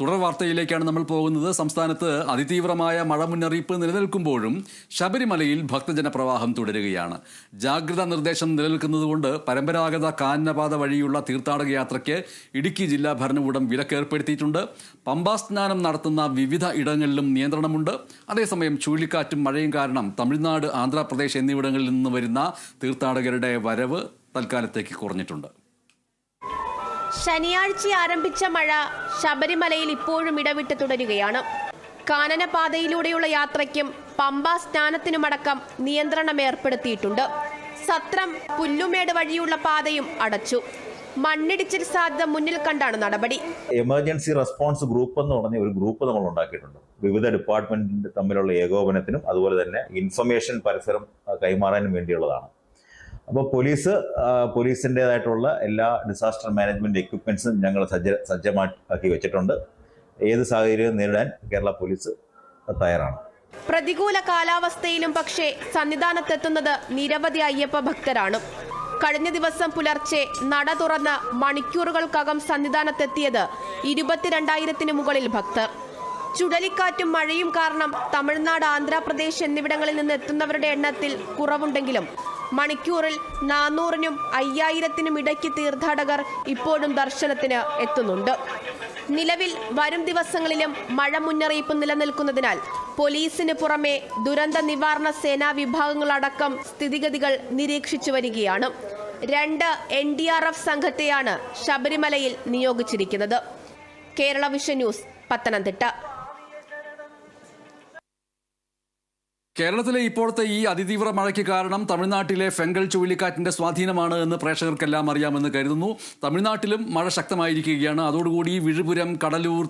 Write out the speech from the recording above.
തുടർ വാർത്തയിലേക്കാണ് നമ്മൾ പോകുന്നത്. സംസ്ഥാനത്ത് അതിതീവ്രമായ മഴ മുന്നറിയിപ്പ് നിലനിൽക്കുമ്പോഴും ശബരിമലയിൽ ഭക്തജന പ്രവാഹം തുടരുകയാണ്. ജാഗ്രതാ നിർദ്ദേശം നിലനിൽക്കുന്നതുകൊണ്ട് പരമ്പരാഗത കാനനപാത വഴിയുള്ള തീർത്ഥാടക യാത്രയ്ക്ക് ഇടുക്കി ജില്ലാ ഭരണകൂടം വിലക്കേർപ്പെടുത്തിയിട്ടുണ്ട്. പമ്പാ സ്നാനം നടത്തുന്ന വിവിധ ഇടങ്ങളിലും നിയന്ത്രണമുണ്ട്. അതേസമയം ചുഴലിക്കാറ്റും മഴയും കാരണം തമിഴ്നാട് ആന്ധ്രാപ്രദേശ് എന്നിവിടങ്ങളിൽ നിന്ന് വരുന്ന തീർത്ഥാടകരുടെ വരവ് തൽക്കാലത്തേക്ക് കുറഞ്ഞിട്ടുണ്ട്. ശനിയാഴ്ച ആരംഭിച്ച മഴ ശബരിമലയിൽ ഇപ്പോഴും ഇടവിട്ട് തുടരുകയാണ്. കാനനപാതയിലൂടെയുള്ള യാത്രയ്ക്കും പമ്പ സ്നാനത്തിനുമടക്കം നിയന്ത്രണം ഏർപ്പെടുത്തിയിട്ടുണ്ട്. സത്രം പുല്ലുമേട് വഴിയുള്ള പാതയും അടച്ചു. മണ്ണിടിച്ചിൽ സാധ്യത മുന്നിൽ കണ്ടാണ് നടപടി. എമർജൻസി റെസ്പോൺസ് ഗ്രൂപ്പ് എന്ന് പറഞ്ഞ ഒരു ഗ്രൂപ്പ് നമ്മൾ ഉണ്ടാക്കിയിട്ടുണ്ട്. വിവിധ ഡിപ്പാർട്ട്മെന്റിന്റെ തമ്മിലുള്ള ഏകോപനത്തിനും അതുപോലെ തന്നെ ഇൻഫർമേഷൻ പരസ്പരം കൈമാറാനും വേണ്ടിയുള്ളതാണ്. അപ്പോൾ പോലീസ് പോലീസിന്റെതായിട്ടുള്ള എല്ലാ ഡിസാസ്റ്റർ മാനേജ്മെന്റ് എക്യുപ്മെന്റ്സും ഞങ്ങൾ സജ്ജ സജ്ജമാക്കി വെച്ചിട്ടുണ്ട്. ഏത് സാഹചര്യവും നേരിടാൻ കേരള പോലീസ് തയ്യാറാണ്. പ്രതികൂല കാലാവസ്ഥയിലും പക്ഷേ സന്നിധാനത്തെത്തുന്നത് നിരവധി അയ്യപ്പ ഭക്തരാണ്. കഴിഞ്ഞ ദിവസം പുലർച്ചെ നട തുറന്ന് മണിക്കൂറുകൾക്കകം സന്നിധാനത്തെത്തിയത് ഇരുപത്തിരണ്ടായിരത്തിന് മുകളിൽ ഭക്തർ. ചുഴലിക്കാറ്റും മഴയും കാരണം തമിഴ്നാട് ആന്ധ്രാപ്രദേശ് എന്നിവിടങ്ങളിൽ നിന്ന് എത്തുന്നവരുടെ എണ്ണത്തിൽ കുറവുണ്ടെങ്കിലും മണിക്കൂറിൽ നാനൂറിനും അയ്യായിരത്തിനും ഇടയ്ക്ക് തീർത്ഥാടകർ ഇപ്പോഴും ദർശനത്തിന് എത്തുന്നുണ്ട്. നിലവിൽ വരും ദിവസങ്ങളിലും മഴ മുന്നറിയിപ്പ് നിലനിൽക്കുന്നതിനാൽ പോലീസിന് പുറമെ ദുരന്ത നിവാരണ സേനാ വിഭാഗങ്ങളടക്കം സ്ഥിതിഗതികൾ നിരീക്ഷിച്ചു വരികയാണ്. രണ്ട് എൻ ഡി ആർ എഫ് സംഘത്തെയാണ് ശബരിമലയിൽ നിയോഗിച്ചിരിക്കുന്നത്. Kerala vision news Pathanamthitta. കേരളത്തിലെ ഇപ്പോഴത്തെ ഈ അതിതീവ്ര മഴയ്ക്ക് കാരണം തമിഴ്നാട്ടിലെ ഫെങ്കൽ ചുഴലിക്കാറ്റിന്റെ സ്വാധീനമാണ് എന്ന് പ്രേക്ഷകർക്കെല്ലാം അറിയാമെന്ന് കരുതുന്നു. തമിഴ്നാട്ടിലും മഴ ശക്തമായിരിക്കുകയാണ്. അതോടുകൂടി വിഴുപുരം കടലൂർ